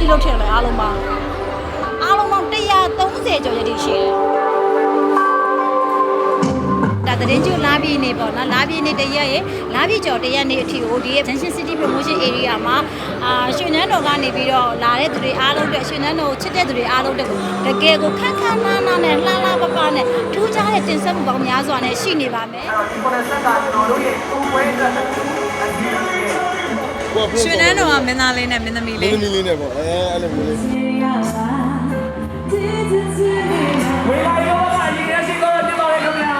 ဒီလိုထင်လဲအားလုံးပေါင်းအားလုံးပေါင်း130ကျော်ရည်ရှိတယ်ဒါသတင်းကျလာပြီးနေပေါ့နော်လာပြီးနေတရက်ရေလာပြီးကျော်တရက်နေအထိကိုဒီရဲ့ Junction City Promotion Area မှာအာရွှေနန်းတော်ကနေပြီးတော့လာတဲ့သူတွေအားလုံးအတွက်ရွှေနန်းတော်ကိုချစ်တဲ့သူတွေအားလုံးအတွက်ကိုတကယ်ကိုခန်းခန်းနားနားနဲ့လှလှပပနဲ့ထူးခြားတဲ့တင်ဆက်မှုပေါင်းများစွာနဲ့ရှိနေပါမယ်ဒီပေါ်တဲ့ဆက်ကကျွန်တော်တို့ရဲ့ပုံပွဲအတွက်အ ကြီးကြီးရဲ့ရွှေနန်းတော်ကမင်းသားလေးနဲ့မင်းသမီးလေးလေးလေးလေးနဲ့ပေါ့အဲအဲ့လိုမျိုးလေးဝေလာရောကရေခဲရှိတော့ပြပါလေခင်ဗျာ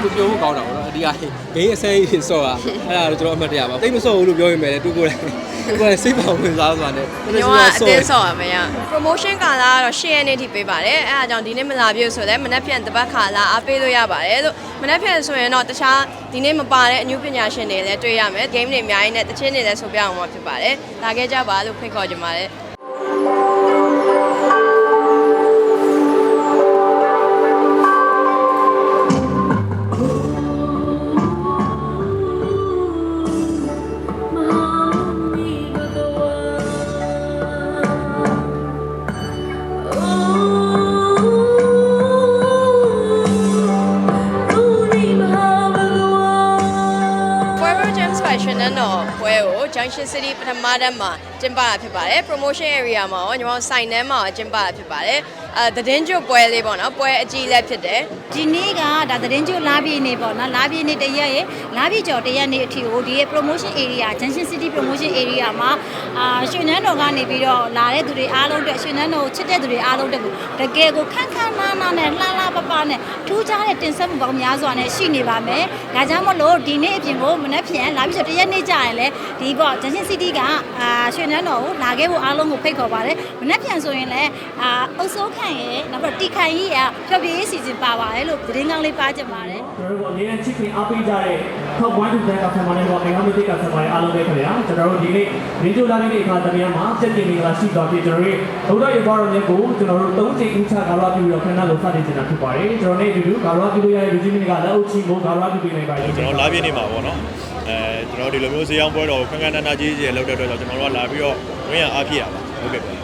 သူပြောဖို့ကောင်းတာပေါ့နော်အဒီကဂိမ်းအစမ်းကြီးဆော့တာအဲ့ဒါတော့ကျွန်တော်အမှတ်တရပါတိတ်မဆော့ဘူးလို့ပြောရင်ပဲလေသူကိုယ်တိုင်သူ ကိုယ်တိုင်စိတ်ပေါဝင်စားဆိုတာနဲ့ညောကအတင်းဆော့ရမရ promotion ကာလာကတော့10ရက်နေ့ထိပေးပါတယ်အဲအားကြောင့်ဒီနေ့မလာပြည့်ဆိုလည်းမနက်ဖြန်တပတ်ခါလာအားပေးလို့ရပါတယ်လို့မနက်ဖြန်ဆိုရင်တော့တခြားဒီနေ့မပါတဲ့အမှုပညာရှင်တွေလည်းတွေ့ရမယ် game တွေအများကြီးနဲ့တချင်းတွေလည်းဆိုပြအောင်မှာဖြစ်ပါတယ်လာခဲ့ကြပါလို့ဖိတ်ခေါ်ကြပါတယ် ကို Junction City ပထမတန်းမှာ ကျင်းပတာဖြစ်ပါတယ် promotion area မှာရောညီမတို့ဆိုင်ထဲမှာရောကျင်းပတာဖြစ်ပါတယ်အဲသတင်းကျွတ်ပွဲလေးပေါ့နော်ပွဲအကြီးလည်းဖြစ်တယ် ဒီနေ့ကဒါသတင်းကျလာပြီးနေပေါ့နော်လာပြီးနေတရက်ရေလာပြီးကျော်တရက်နေအထိကိုဒီရဲ့ promotion area Junction City promotion area မှာအာရွှေနန်းတော်ကနေပြီးတော့လာတဲ့သူတွေအားလုံးအတွက်ရွှေနန်းတော်ကိုချစ်တဲ့သူတွေအားလုံးအတွက်ကိုတကယ်ကိုခန်းခန်းနားနားနဲ့လှလှပပနဲ့ထူးခြားတဲ့တင်ဆက်မှုပေါင်းများစွာနဲ့ရှိနေပါမယ်။ဒါကြောင့်မလို့ဒီနေ့အပြင်ကိုမနေ့ပြန်လာပြီးကျော်တရက်နေကြရင်လေဒီပေါ့ Junction City ကအာရွှေနန်းတော်ကိုလာခဲ့ဖို့အားလုံးကိုဖိတ်ခေါ်ပါတယ်။မနေ့ပြန်ဆိုရင်လည်းအာအုပ်စိုးခန့်ရဲ့နောက်ပြီးတီခိုင်ကြီးရဲ့ဖြောပြရေးစီစဉ်ပါပါတယ်လို့သတင်းကောင်းလေးပါကြပါတယ်။ကျွန်တော်တို့အရင်ချစ်ခင်အားပေးကြတဲ့ top 1 to 10ကဆံမနဲ့တော့ငါမသိကဆံမရဲ့အားလုံးပဲခင်ဗျာကျွန်တော်တို့ဒီနေ့ရင်းကျိုးလာတဲ့အခါသမီးမှာစက်တင်မင်္ဂလာရှိတော်ပြီကျွန်တော်တို့ဘုရားရေဘောတော်မြတ်ကိုကျွန်တော်တို့၃ချိန်ဦးချကာရပြုပြီးတော့ခဏလို့စတင်နေတာဖြစ်ပါတယ်ကျွန်တော်နေ့ဒီလိုကာရပြုလို့ရတဲ့လူကြီးမင်းကလက်အုပ်ချီကိုကာရပြုပေးနေပါလိမ့်မယ်ကျွန်တော်လာပြည့်နေမှာပေါ့နော် အဲကျွန်တော်ဒီလိုမျိုးဈေးအောင်ပွဲတော်ကိုခန်းခန်းနာနာကြီးကြီးလောက်တဲ့အတွက်ကျွန်တော်တို့ကလာပြီးတော့ဝင်းရအားဖြစ်ရပါဟုတ်ကဲ့ပါ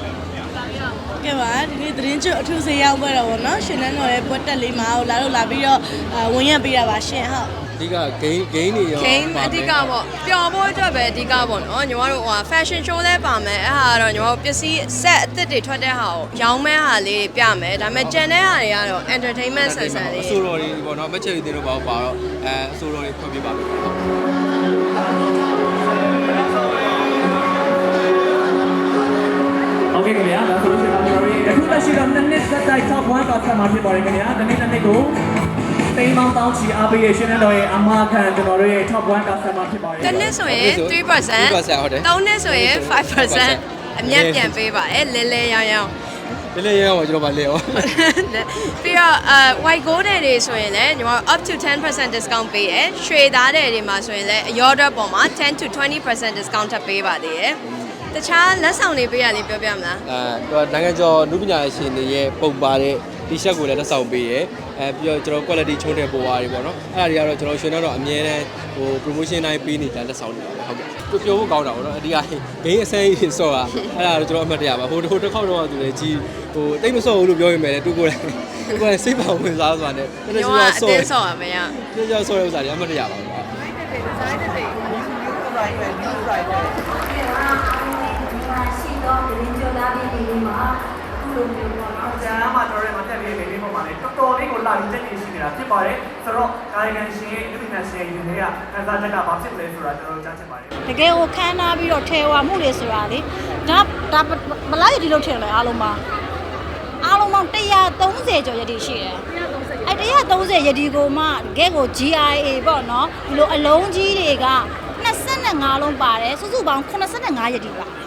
ကဲပါဒီနေ့သတင်းကျွတ်အထူးစေရောက်ပွဲတော့ဗောနော်ရှင်နန်းတော်ရဲ့ပွဲတက်လေးမှာဟိုလာလို့လာပြီးတော့အာဝင်ရပေးတာပါရှင်ဟုတ်အဓိကဂိမ်းဂိမ်းတွေရော game အဓိကပေါ့ပျော်ဖို့အတွက်ပဲအဓိကပေါ့နော်ညီမတို့ဟို fashion show လဲပါမယ်အဲ့ဟာကတော့ညီမတို့ပစ္စည်း set အသစ်တွေထွက်တဲ့ဟာကိုရောင်းမဲ့ဟာလေးတွေပြမယ်ဒါပေမဲ့ကျန်တဲ့ဟာတွေကတော့ entertainment ဆန်ဆန်လေးအဆိုတော်တွေပေါ့နော်မက်ချယ်တွေတို့ပါပါတော့အဲအဆိုတော်တွေဖွင့်ပြပါမယ် เคခင်ဗျာဒါဆိုလို့ရှိရင်ကျွန်တော်တို့အခုလက်ရှိတော့နှစ်နှစ်သက်တိုက် top 1ကဆက်မှာဖြစ်ပါတယ်ခင်ဗျာဒီနေ့တစ်နေ့ကိုတိမ်မောင်းတောင်းချီအားပေးရရှင်တဲ့တော်ရဲ့အမခံကျွန်တော်တို့ရဲ့ top 1ကဆက်မှာဖြစ်ပါတယ်တစ်နှစ်ဆိုရင်3% 3%ဟုတ်တယ်သုံးနှစ်ဆိုရင်5%အမြတ်ပြန်ပေးပါတယ်လဲလဲရောင်းရောင်းဒီလေးရောကျွန်တော်ပါလေရောပြီးတော့အဲ white gold တွေဆိုရင်လည်းညီမတို့ up to 10% discount ပေးရယ်ရွှေသားတွေမှာဆိုရင်လည်းအရောအတွက်ပေါ်မှာ10 to 20% discount ထပ်ပေးပါသေးရယ် တခြားလက်ဆောင်တွေပေးရလေးပြောပြမလားအဲနိုင်ငံကျော်နုပညာရှင်တွေရဲ့ပုံပါတဲ့ t-shirt ကိုလည်းလက်ဆောင်ပေးရယ်အဲပြီးတော့ကျွန်တော် quality ချုံးတဲ့ပုံပါတွေပေါ့နော်အဲ့ဒါတွေကတော့ကျွန်တော်ရွှေတော့အမြဲတမ်းဟို promotion တိုင်းပေးနေတာလက်ဆောင်တွေပါဟုတ်ကဲ့ပြောဖို့ကောင်းတာပေါ့နော်အဒီကဂိမ်းအစမ်းကြီးဆော့တာအဲ့ဒါတော့ကျွန်တော်အမှတ်တရပါဟိုဟိုတစ်ခေါက်တော့သူလည်းကြီးဟိုတိတ်မဆော့ဘူးလို့ပြောရင်ပဲသူကိုယ်တိုင်သူကိုယ်တိုင်စိတ်ပေါဝင်စားဆိုတာနဲ့တညောကယ်အဆော့တင်းဆော့ရမရပြောကြဆော့တဲ့ဥစ္စာတွေအမှတ်တရပါဘူးရှိတော့ သတင်းကြလာပြီးဒီမှာခုလိုမျိုးပေါ့နော်ကျမ်းမှာတော်ရဲမှာတက်ပြီးနေလေးပုံမှာလေတော်တော်လေးကိုလာပြီးတက်နေရှိနေတာဖြစ်ပါတယ်ဆိုတော့ကာယကံရှင်ရဲ့လူပညာရှင်ရဲ့ရင်တွေကခန်းစားချက်ကဘာဖြစ်လဲဆိုတာကျွန်တော်ကြားချင်ပါတယ်တကယ်ကိုခန်းနာပြီးတော့ထဲဝါမှုတွေဆိုတာလေဒါဒါမလားဒီလိုထင်လဲအားလုံးပါအားလုံးပေါင်း130ကျော်ရည်ရှိတယ်အဲ130ရည်ကိုမှတကယ်ကို GIA ပေါ့နော်ဒီလိုအလုံးကြီးတွေက25လုံးပါတယ်စုစုပေါင်း85ရည်ပါ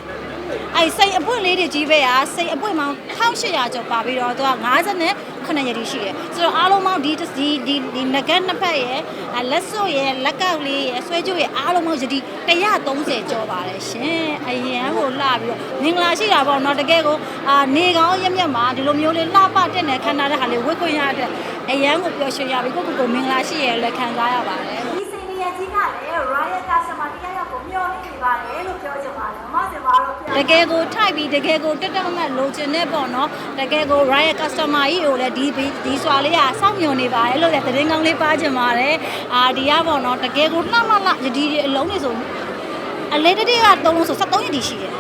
အဲစိတ်အပွင့်လေးတွေကြီးပဲอ่ะစိတ်အပွင့်ပေါင်း1800ကျော်ပါပြီးတော့သူက50နဲ့9ရည်ရှိတယ်ဆိုတော့အားလုံးပေါင်းဒီဒီဒီဒီငကက်နှစ်ဖက်ရယ်လက်စွပ်ရယ်လက်ကောက်လေးရယ်ဆွဲကြိုးရယ်အားလုံးပေါင်းရည်130ကျော်ပါတယ်ရှင်အရင်ကိုလှပြီးတော့မင်္ဂလာရှိတာပေါ့နော်တကယ်ကိုအာနေကောင်းရက်မြတ်မှာဒီလိုမျိုးလေးလှပတက်နေခန္ဓာတဲ့ဟာလေးဝတ်ခွင့်ရတဲ့အရန်ကိုပျော်ရွှင်ရပြီကိုကိုကိုမင်္ဂလာရှိရယ်လည်းခံစားရပါတယ်ဒီစင်နီယာကြီးကလည်း Riot Customer တရားရောက်ကိုမျှော်လင့်နေပါတယ်လို့ပြောချင်ပါတယ်။အမစင်ပါ တော့ပြတကယ်ကိုထိုက်ပြီးတကယ်ကိုတက်တက်မမတ်လိုချင်တဲ့ပေါ့နော်တကယ်ကို riot customer ကြီးကိုလည်းဒီဒီစွာလေးကစောင့်မျှော်နေပါတယ်လို့လည်းသတင်းကောင်းလေးပါချင်ပါတယ်အာဒီကပေါ့နော်တကယ်ကိုလှလှလှယဒီဒီအလုံးတွေဆိုအလဲတတိက3လုံးဆို73ရက်ဒီရှိတယ်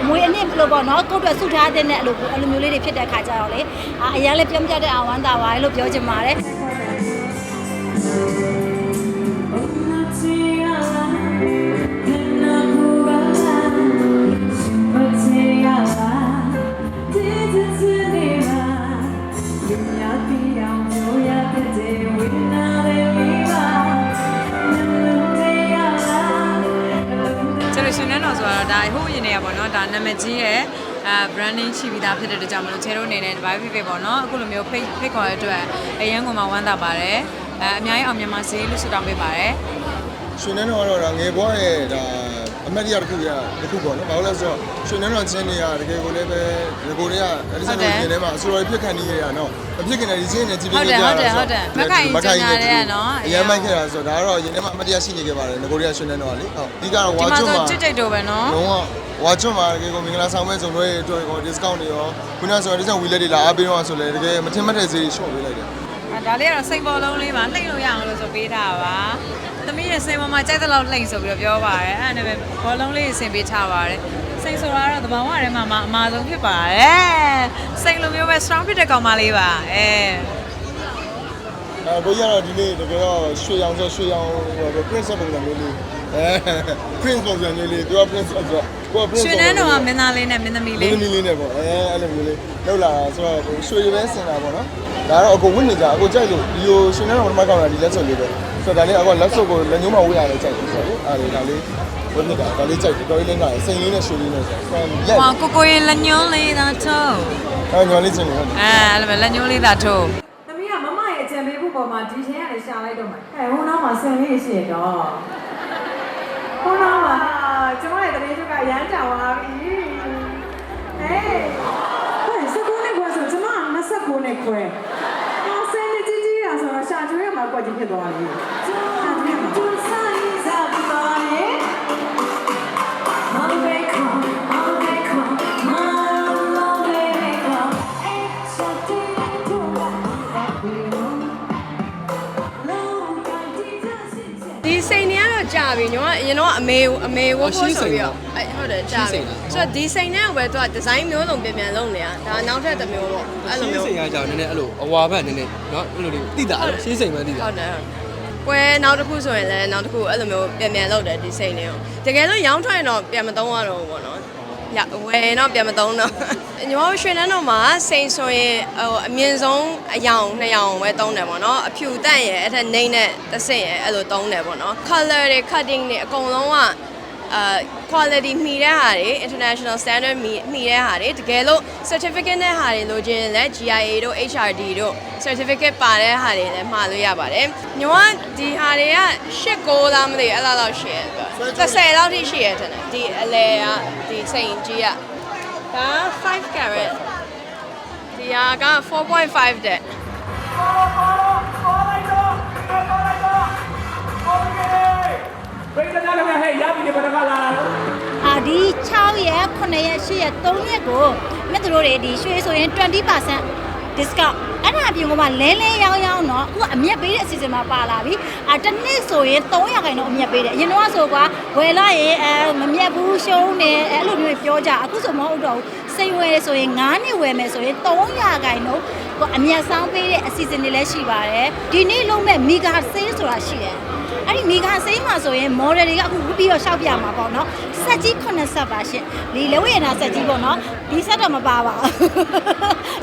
အမွေအနှစ်လို့ပေါ့နော်ကိုယ့်အတွက်ဆုထားတဲ့နဲ့အဲ့လိုအဲ့လိုမျိုးလေးတွေဖြစ်တဲ့ခါကြတော့လေအာအရင်လည်းပြင်းပြတဲ့အာဝမ်းသာပါတယ်လို့ပြောချင်ပါတယ် ကျွန်တော်ရှင်နေတော့ဆိုတော့ဒါဟိုးရင်နေရပါတော့ဒါနာမည်ကြီးရဲ့အဲ branding ရှိပြီးသားဖြစ်တဲ့အတွက်ကြောင့်မလို့ချဲတို့အနေနဲ့ဒီဘိုင်းဖိဖိပေါ့နော်အခုလိုမျိုးဖိတ်ဖိတ်ခေါ်ရတဲ့အတွက်အရန်ကမှဝမ်းသာပါတယ်အဲအများကြီးအောင်မြန်မာစေးလို့ဆုတောင်းပေးပါတယ်ရွှေနန်းတော်ကတော့ဒါငယ်ဘွားရဲ့ဒါ အမတ်တရတစ်ခုရတစ်ခုပေါ့နော်။ဘာလို့လဲဆိုတော့ရွှေနန်းတော်ချင်းတွေကတကယ်ကိုလည်းပဲငကိုတွေကအဲ့ဒီစံတော်ချင်းထဲမှာအစိုးရဖြစ်ခံနေရတာနော်။မဖြစ်ခင်တည်းဒီချင်းနဲ့ကြည့်ပြီးကြရတာအရင်မိုက်ခဲ့တာဆိုတော့ဒါကတော့ရင်ထဲမှာအမတ်တရရှိနေခဲ့ပါတယ်ငကိုတွေကရွှေနန်းတော်ကလေ။ဟုတ်ဒီကတော့ဝါဒီမှာကျွန်းဆိုမှာကြိတ်ကြိတ်တော့ပဲနော်လုံးဝဝါကျွန်းမှာတကယ်ကိုမင်္ဂလာဆောင်မဲ့ဇုံတွေအတွက်ကို discount တွေရောခုနဆိုတော့ဒီဆောင်ဝီလက်တွေလာအားပေးတော့ဆိုလဲတကယ်မထင်မှတ်တဲ့ဈေးတွေရှော့ပေးလိုက်တယ်အဲဒါလေးကတော့စိတ်ပေါ်လုံးလေးပါလှိမ့်လို့ရအောင်လို့ဆိုပေးထားတာပါ သမီးရဲ့စိတ်ပေါ်မှာကြိုက်တဲ့လောက်လှိမ့်ဆိုပြီးတော့ပြောပါတယ်အဲ့ဒါနဲ့ပဲဘောလုံးလေးဆင်ပေးထားပါတယ်စိတ်ဆိုတာကတော့တဘာဝထဲမှာမှအမာဆုံးဖြစ်ပါတယ်စိတ်လိုမျိုးပဲ strong ဖြစ်တဲ့ကောင်မလေးပါအဲအဲကိုကြီးကတော့ဒီနေ့တကယ်တော့ရွှေရောင်ဆိုရွှေရောင်ဟို prince ပုံစံမျိုးလေးအဲ prince ပုံစံမျိုးလေးသူက prince ဆိုတော့ကိုက prince ရွှေနန်းတော်ကမင်းသားလေးနဲ့မင်းသမီးလေးလေးလေးလေးနဲ့ပေါ့အဲအဲ့လိုမျိုးလေးလောက်လာဆိုတော့ရွှေပဲစင်တာပေါ့နော်ဒါတော့အကိုဝင့်နေကြအကိုကြိုက်လို့ဒီလိုရွှေနန်းတော်မှာကောင်းတာဒီလက်စွပ်လေးပဲ ဆိုတော့ဒါလေးအကိုလက်စွပ်ကိုလက်ညှိုးမှာဝေးရတယ်ကြိုက်တယ်ဆိုတော့အဲ့ဒါလေးဝင့်နေတာဒါလေးကြိုက်တယ်တော်လေးလေးကစိန်လေးနဲ့ရွှေလေးနဲ့ဆိုတော့လက်ဟောကိုကိုရင်လက်ညှိုးလေးသာထိုးအဲညော်လေးချင်းနေဟုတ်အဲအဲ့လိုပဲလက်ညှိုးလေးသာထိုးသမီးကမမရဲ့အကြံပေးဖို့ပေါ်မှာဒီချင်းရတယ်ရှာလိုက်တော့မှာအဲဟိုနောက်မှာဆင်လေးရှိရတော့ဟိုနောက်မှာကျမရဲ့တရေချုပ်ကရမ်းကြောင်သွားပြီဟေးဟဲ့စကူနဲ့ကွာဆိုကျမ29နဲ့ခွဲအော်ဆင်းနေကြီးကြီး ရဆိုတော့ရှာကျွေးရမှာကွက်ကြီးဖြစ်သွားပြီရှာကျွေးရမှာကျူဆိုင်စားပါလေ I'll make come, I'll make come, my love, baby, come. It's something to love, love, ဒီစိန်တွေကတော့ ကြာပြီညီမအရင်တော့အမေအမေဝတ်ဖို့ဆိုပြီးတော့အဲဟုတ်တယ်ကြာပြီဆိုတော့ဒီစိန်နဲ့ပဲသူကဒီဇိုင်းမျိုးစုံပြန်ပြန်လုပ်နေတာဒါနောက်ထပ်တစ်မျိုးပေါ့အဲ့လို ရှင်း မျိုး စိန်ကကြောင်နည်းနည်းအဲ့လိုအဝါဘက်နည်းနည်းเนาะအဲ့လိုလေးတိတာလို့ရှင်းစိန်မှတိတာ ဟုတ်တယ်ဟုတ်ပွဲနောက်တစ်ခုဆိုရင်လည်းနောက်တစ်ခုအဲ့လိုမျိုးပြန်ပြန်လုပ်တယ်ဒီစိန်တွေကိုတကယ်လို့ရောင်းထွက်ရင်တော့ပြန်မသုံးရတော့ဘူးပေါ့နော် ရဝယ်တော့ပြန်မသုံးတော့ညီမတို့ရွှေနန်းတော်မှာစိန်ဆိုရင်ဟိုအမြင့်ဆုံးအယောင်နှစ်ယောင်ပဲသုံးတယ်ပေါ့နော်အဖြူတန့်ရဲ့အဲ့ထက်နှိမ့်တဲ့တစ်ဆင့်ရဲ့အဲ့လိုသုံးတယ်ပေါ့နော် color တွေ cutting တွေအကုန်လုံးက အာ quality မှီတဲ့ဟာတွေ international standard မှီမှီတဲ့ဟာတွေတကယ်လို့ certificate နဲ့ဟာတွေလိုချင်ရင်လည်း GIA တို့ HRD တို့ certificate ပါတဲ့ဟာတွေလည်းမှာလို့ရပါတယ်။ညီမဒီဟာတွေက၈9လားမသိဘူးအဲ့လောက်လောက်ရှိရဲ။30လောက်ထိရှိရဲတဲ့ဒီအလဲကဒီစိန်ကြီးကဒါ5 carat ဒီဟာက4.5တဲ့ ဘယ်ကနေလဲဟဲ့ရပြီဒီဘက်ကလာလာတော့အာဒီ6ရက်9ရက်10ရက်3ရက်ကိုမြတ်သူတို့တွေဒီရွှေဆိုရင်20% discount အဲ့ဒါအပြင်ကမှလဲလဲရောင်းရောင်းတော့အခုအမြတ်ပေးတဲ့အစီအစဉ်မှာပါလာပြီအာတစ်နှစ်ဆိုရင်300ခိုင်တော့အမြတ်ပေးတယ်အရင်တော့ဆိုကွာဝယ်လိုက်ရင်အဲမမြတ်ဘူးရှုံးတယ်အဲ့လိုမျိုးပြောကြအခုဆိုမဟုတ်တော့ဘူးစိတ်ဝယ်ဆိုရင်9နှစ်ဝယ်မယ်ဆိုရင်300ခိုင်တော့အမြတ်ဆောင်ပေးတဲ့အစီအစဉ်တွေလည်းရှိပါတယ်ဒီနေ့လုံးမဲ့မီဂါဆေးဆိုတာရှိတယ်အဲ့ဒီ မီဂါစိမ်းမှာဆိုရင် model တွေကအခုပြီးတော့ရှောက်ပြမှာပေါ့နော်ဆက်ကြီး9ဆက်ပါရှင်ဒီလက်ဝဲရနာဆက်ကြီးပေါ့နော်ဒီဆက်တော့မပါပါဘူး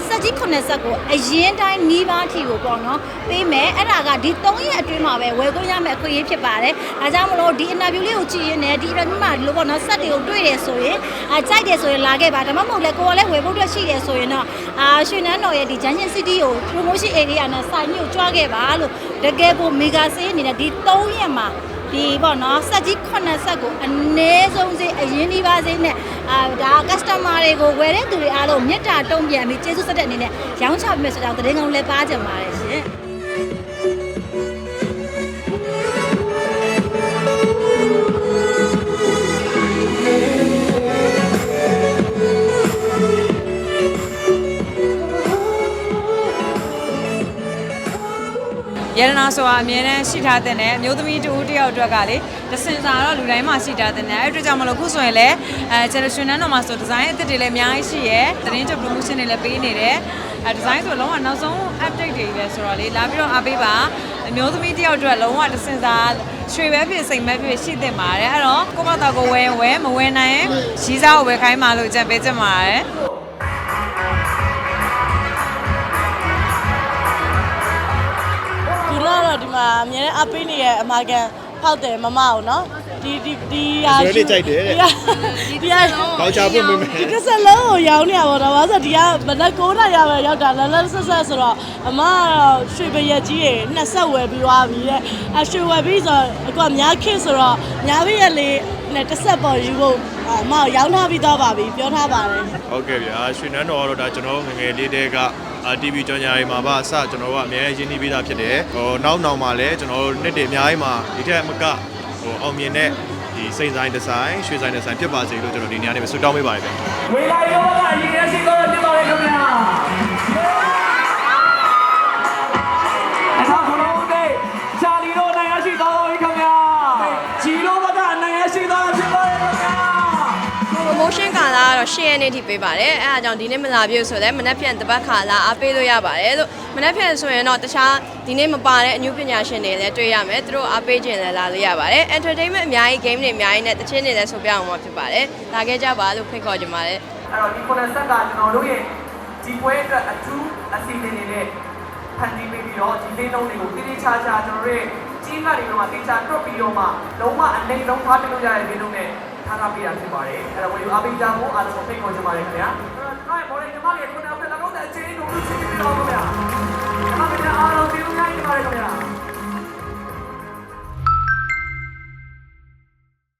ဆက်ကြီး9ဆက်ကိုအရင်တိုင်းနီးပါးထီကိုပေါ့နော်ပေးမယ်အဲ့ဒါကဒီ3ရက်အတွင်းမှာပဲဝယ်ခွင့်ရမယ်အခွင့်အရေးဖြစ်ပါတယ်ဒါကြောင့်မလို့ဒီ interview လေးကိုကြည့်ရင်းနဲ့ဒီ interview မှာဒီလိုပေါ့နော်ဆက်တွေကိုတွေ့တယ်ဆိုရင်အကြိုက်တယ်ဆိုရင်လာခဲ့ပါဒါမှမဟုတ်လဲကိုယ်ကလည်းဝယ်ဖို့အတွက်ရှိတယ်ဆိုရင်တော့အာရွှေနန်းတော်ရဲ့ဒီ Junction City ကို promotion area နဲ့စိုင်းမျိုးကြွားခဲ့ပါလို့တကယ်ကို mega sale အနေနဲ့ဒီ3ရက်မှာ ဒီပေါ့နော်ဆက်ကြီး9ဆက်ကိုအနည်းဆုံးစေးအရင်ဒီပါစေးနဲ့အာဒါ customer တွေကိုဝယ်တဲ့သူတွေအားလုံးမြတ်တာတုံ့ပြန်ပြီးကျေးဇူးဆက်တဲ့အနေနဲ့ရောင်းချပေးမယ်ဆိုတော့သတင်းကောင်းလည်းပါကြပါတယ်ရှင် ရတနာဆိုတာအမြဲတမ်းရှိထားတဲ့နဲ့အမျိုးသမီးတူဦးတစ်ယောက်အတွက်ကလေတစင်စာတော့လူတိုင်းမှာရှိထားတဲ့နဲ့အဲ့အတွက်ကြောင့်မလို့ခုဆိုရင်လည်းအဲကျွန်တော်ရွှေနန်းတော်မှာဆိုဒီဇိုင်းအသစ်တွေလည်းအများကြီးရှိရယ်သတင်းချုပ် promotion တွေလည်းပေးနေတယ်အဲဒီဇိုင်းဆိုလုံးဝနောက်ဆုံး update တွေပဲဆိုတော့လေလာပြီးတော့အားပေးပါအမျိုးသမီးတစ်ယောက်အတွက်လုံးဝတစင်စာရွှေပဲဖြစ်စိမ်ပဲဖြစ်ရှိသင့်ပါတယ်အဲ့တော့ကိုမတော်ကိုဝယ်ဝယ်မဝယ်နိုင်ရင်ရီးစားကိုဝယ်ခိုင်းပါလို့ကြံပေးချင်ပါတယ် ဒီတော့တော့ဒီမှာအများနဲ့အပေးနေရဲ့အမာကန်ဖောက်တယ်မမအောင်နော်ဒီဒီဒီဟာဇွဲလေးကြိုက်တယ်တဲ့ ဒီဟာဘောက်ချပွင့်ပေးမယ်ဒီတစ်ဆက်လုံးကိုရောင်းနေရပါတော့ဘာလို့ဆိုဒီကမနက်9နာရီပဲရောက်တာလလဆက်ဆက်ဆိုတော့အမကတော့ရွှေပရက်ကြီးရေနှစ်ဆက်ဝယ်ပြီးသွားပြီတဲ့အရွှေဝယ်ပြီးဆိုတော့အခုကများခင့်ဆိုတော့ညာဘရက်လေးနဲ့တစ်ဆက်ပေါ်ယူဖို့အမရောင်းထားပြီးသွားပါပြီပြောထားပါတယ် ဟုတ်ကဲ့ဗျာရွှေနန်းတော်ကတော့ဒါကျွန်တော်တို့ငယ်ငယ်လေးတဲကအာ TV ကြော်ညာတွေမှာပါအစကျွန်တော်တို့ကအများကြီးရင်းနှီးပေးတာဖြစ်တယ်ဟိုနောက်နောက်မှာလည်းကျွန်တော်တို့နှစ်တည်းအများကြီးမှာဒီထက်မကဟိုအောင်မြင်တဲ့ဒီစိန်ဆိုင်ဒီဇိုင်းရွှေဆိုင်ဒီဇိုင်းဖြစ်ပါစေလို့ကျွန်တော်ဒီနေရာနေမှာဆုတောင်းပေးပါတယ်ဗျာဝေလာရောကအရင်ကရှိတော့ပြပါလေခင်ဗျာအခါခလုံးတဲ့ချာလီတို့နိုင်ရရှိတော် promotion ကာလာကတော့10ရက်နေ့ထိပေးပါတယ်အဲအားကြောင့်ဒီနေ့မလာပြည့်ဆိုလည်းမနက်ဖြန်တပတ်ခါလာအားပေးလို့ရပါတယ်လို့မနက်ဖြန်ဆိုရင်တော့တခြားဒီနေ့မပါတဲ့အမှုပညာရှင်တွေလည်းတွေ့ရမယ်သူတို့အားပေးခြင်းလည်းလာလို့ရပါတယ် entertainment အများကြီး game တွေအများကြီးနဲ့တချင်းတွေလည်းဆိုပြအောင်မှာဖြစ်ပါတယ်လာခဲ့ကြပါလို့ဖိတ်ခေါ်ကြပါတယ်အဲ့တော့ဒီခုနဆက်ကကျွန်တော်တို့ရဲ့ဒီပွဲအတွက်အထူးအစီအစဉ်တွေနဲ့ဖန်တီးပေးပြီးတော့ဒီလေးလုံးတွေကိုတိတိကျကျကျွန်တော်တို့ရဲ့ ကိစ္စတွေတော့မှတေချာတွတ်ပြီးတော့မှလုံးဝအနေလုံးထားပြလို့ရတဲ့ဒီလိုနဲ့ထားထားပြရဖြစ်ပါတယ်အဲ့တော့ဝေယူအားပေးကြဖို့အားလုံးကိုဖိတ်ခေါ်ချင်ပါတယ်ခင်ဗျာအဲ့တော့ကျွန်တော်ရဲ့ဘော်လေးညီမလေးခုနကလည်းကောင်းတဲ့အခြေအနေကိုသိချင်ပြီးတော့ခင်ဗျာကျွန်တော်အားလုံးဒီလိုများနေပါတယ်ခင်ဗျာ